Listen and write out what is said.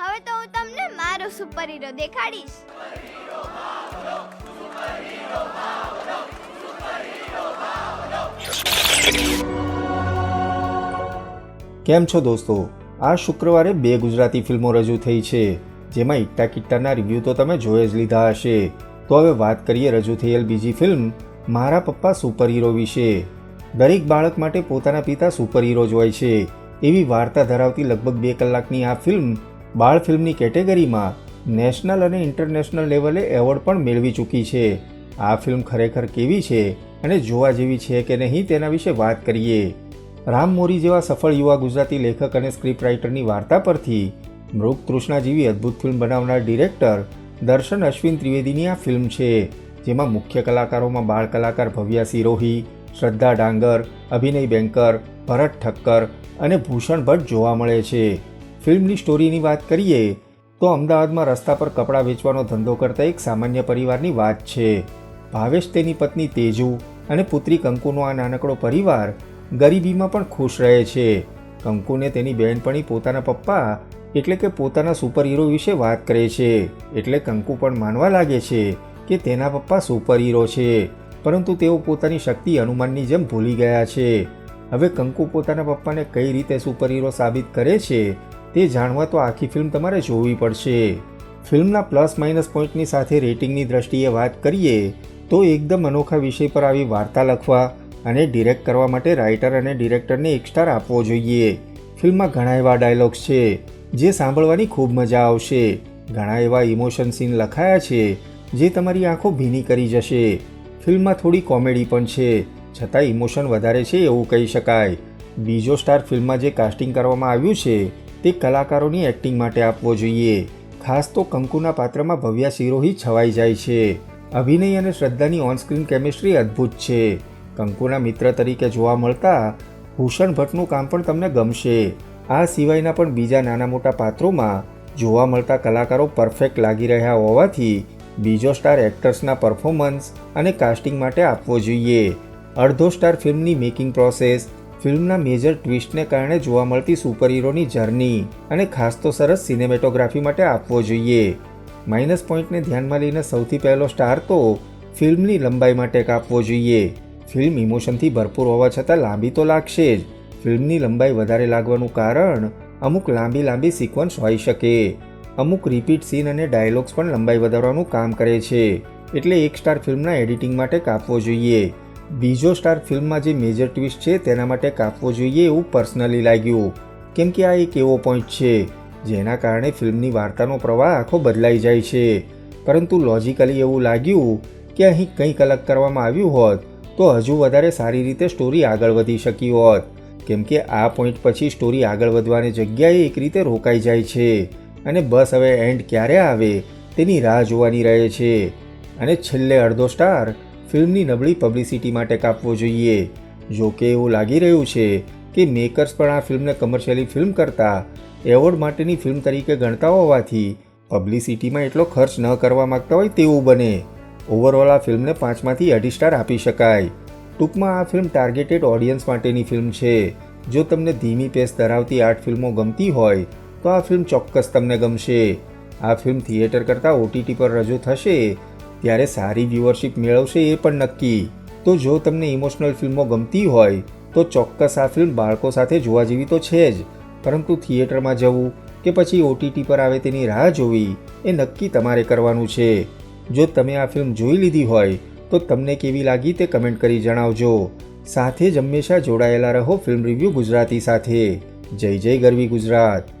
હવે તો હું તમને મારો સુપર હીરો દેખાડીશ. કેમ છો દોસ્તો? આ શુક્રવારે બે ગુજરાતી ફિલ્મો રજૂ થઈ છે. જેમાં ઇટ્ટા કિટ્ટાના રિવ્યૂ તો તમે જોઈ જ લીધા હશે. તો હવે વાત કરીએ રજૂ થયેલ બીજી ફિલ્મ, મારા પપ્પા સુપર હીરો વિશે. દરેક બાળક માટે પોતાના પિતા સુપર હીરો જ હોય છે. એવી વાર્તા ધરાવતી લગભગ બે કલાકની આ ફિલ્મ બાળ ફિલ્મની કેટેગરીમાં નેશનલ અને ઇન્ટરનેશનલ લેવલે એવોર્ડ પણ મેળવી ચૂકી છે. આ ફિલ્મ ખરેખર કેવી છે અને જોવા જેવી છે કે નહીં તેના વિશે વાત કરીએ. રામ મોરી જેવા સફળ યુવા ગુજરાતી લેખક અને સ્ક્રિપ્ટ રાઇટરની વાર્તા પરથી મૃગ તૃષ્ણા જેવી અદ્ભુત ફિલ્મ બનાવનાર ડિરેક્ટર દર્શન અશ્વિન ત્રિવેદીની આ ફિલ્મ છે, જેમાં મુખ્ય કલાકારોમાં બાળ કલાકાર ભવ્યા સિરોહી, શ્રદ્ધા ડાંગર, અભિનય બેંકર ભરત ઠક્કર અને ભૂષણ ભટ્ટ જોવા મળે છે. ફિલ્મની સ્ટોરીની વાત કરીએ, તો અમદાવાદમાં રસ્તા પર કપડાં વેચવાનો ધંધો કરતા એક સામાન્ય પરિવારની વાત છે. ભાવેશ તેની પત્ની તેજુ અને પુત્રી કંકુનો આ નાનકડો પરિવાર ગરીબીમાં પણ ખુશ રહે છે. કંકુને તેની બહેનપણી પોતાના પપ્પા એટલે કે પોતાના સુપર હીરો વિશે વાત કરે છે. એટલે કંકુ પણ માનવા લાગે છે કે તેના પપ્પા સુપર હીરો છે, પરંતુ તેઓ પોતાની શક્તિ હનુમાનની જેમ ભૂલી ગયા છે. હવે કંકુ પોતાના પપ્પાને કઈ રીતે સુપર હીરો સાબિત કરે છે તે જાણવા તો આખી ફિલ્મ તમારે જોવી પડશે. ફિલ્મના પ્લસ માઇનસ પોઈન્ટની સાથે રેટિંગની દ્રષ્ટિએ વાત કરીએ, તો એકદમ અનોખા વિષય પર આવી વાર્તા લખવા અને ડિરેક્ટ કરવા માટે રાઇટર અને ડિરેક્ટરને એક સ્ટાર આપવો જોઈએ. ફિલ્મમાં ઘણા એવા ડાયલોગ્સ છે, જે સાંભળવાની ખૂબ મજા આવશે. ઘણા એવા ઇમોશન સીન લખાયા છે, જે તમારી આંખો ભીની કરી જશે. ફિલ્મમાં થોડી કોમેડી પણ છે, છતાં ઇમોશન વધારે છે એવું કહી શકાય. બીજો સ્ટાર ફિલ્મમાં જે કાસ્ટિંગ કરવામાં આવ્યું છે તે કલાકારોની એક્ટિંગ માટે આપવો જોઈએ. ખાસ તો કંકુના પાત્રમાં ભવ્યા સિરોહી છવાઈ જાય છે. અભિનય અને શ્રદ્ધાની ઓનસ્ક્રીન કેમિસ્ટ્રી અદ્ભુત છે. કંકુના મિત્ર તરીકે જોવા મળતા ભૂષણ ભટ્ટનું કામ પણ તમને ગમશે. આ સિવાયના પણ બીજા નાના મોટા પાત્રોમાં જોવા મળતા કલાકારો પરફેક્ટ લાગી રહ્યા હોવાથી બીજો સ્ટાર એક્ટર્સના પરફોર્મન્સ અને કાસ્ટિંગ માટે આપવો જોઈએ. અડધો સ્ટાર ફિલ્મની મેકિંગ પ્રોસેસ ફિલ્મના મેજર ટ્વિસ્ટને કારણે જોવા મળતી સુપર હીરોની જર્ની અને ખાસ તો સરસ સિનેમેટોગ્રાફી માટે આપવો જોઈએ. માઇનસ પોઈન્ટને ધ્યાનમાં લઈને સૌથી પહેલો સ્ટાર તો ફિલ્મની લંબાઈ માટે કાપવો જોઈએ. ફિલ્મ ઇમોશનથી ભરપૂર હોવા છતાં લાંબી તો લાગશે જ. ફિલ્મની લંબાઈ વધારે લાગવાનું કારણ અમુક લાંબી લાંબી સિક્વન્સ હોઈ શકે. અમુક રિપીટ સીન અને ડાયલોગ્સ પણ લંબાઈ વધારવાનું કામ કરે છે. એટલે એક સ્ટાર ફિલ્મના એડિટિંગ માટે કાપવો જોઈએ. બીજો સ્ટાર ફિલ્મમાં જે મેજર ટ્વિસ્ટ છે તેના માટે કાપવો જોઈએ એવું પર્સનલી લાગ્યું. કેમ કે આ એક એવો પોઈન્ટ છે, જેના કારણે ફિલ્મની વાર્તાનો પ્રવાહ આખો બદલાઈ જાય છે. પરંતુ લોજિકલી એવું લાગ્યું કે અહીં કંઈક અલગ કરવામાં આવ્યું હોત, તો હજુ વધારે સારી રીતે સ્ટોરી આગળ વધી શકી હોત. કેમ કે આ પોઈન્ટ પછી સ્ટોરી આગળ વધવાની જગ્યાએ એક રીતે રોકાઈ જાય છે અને બસ હવે એન્ડ ક્યારે આવે તેની રાહ જોવાની રહે છે. અને છેલ્લે અડધો સ્ટાર ફિલ્મની નબળી પબ્લિસિટી માટે કાપવો જોઈએ. જો કે એવું લાગી રહ્યું છે કે મેકર્સ પણ આ ફિલ્મને કમર્શિયલી ફિલ્મ કરતાં એવોર્ડ માટેની ફિલ્મ તરીકે ગણતા હોવાથી પબ્લિસિટીમાં એટલો ખર્ચ ન કરવા માંગતા હોય તેવું બને. ઓવરઓલ આ ફિલ્મને પાંચમાંથી અઢી સ્ટાર આપી શકાય. ટૂંકમાં આ ફિલ્મ ટાર્ગેટેડ ઓડિયન્સ માટેની ફિલ્મ છે. જો તમને ધીમી પેસ ધરાવતી આર્ટ ફિલ્મો ગમતી હોય, તો આ ફિલ્મ ચોક્કસ તમને ગમશે. આ ફિલ્મ થિયેટર કરતાં ઓટીટી પર રજૂ થશે ત્યારે સારી વ્યુઅરશિપ મેળવશે એ પણ નક્કી. તો જો તમને ઇમોશનલ ફિલ્મો ગમતી હોય, તો ચોક્કસ આ ફિલ્મ બાળકો સાથે જોવા જેવી તો છે જ. પરંતુ થિયેટરમાં જવું કે પછી ઓટીટી પર આવે તેની રાહ જોવી, એ નક્કી તમારે કરવાનું છે. જો તમે આ ફિલ્મ જોઈ લીધી હોય, તો તમને કેવી લાગી તે કમેન્ટ કરી જણાવજો. સાથે જ હંમેશા જોડાયેલા રહો ફિલ્મ રિવ્યૂ ગુજરાતી સાથે. જય જય ગરવી ગુજરાત.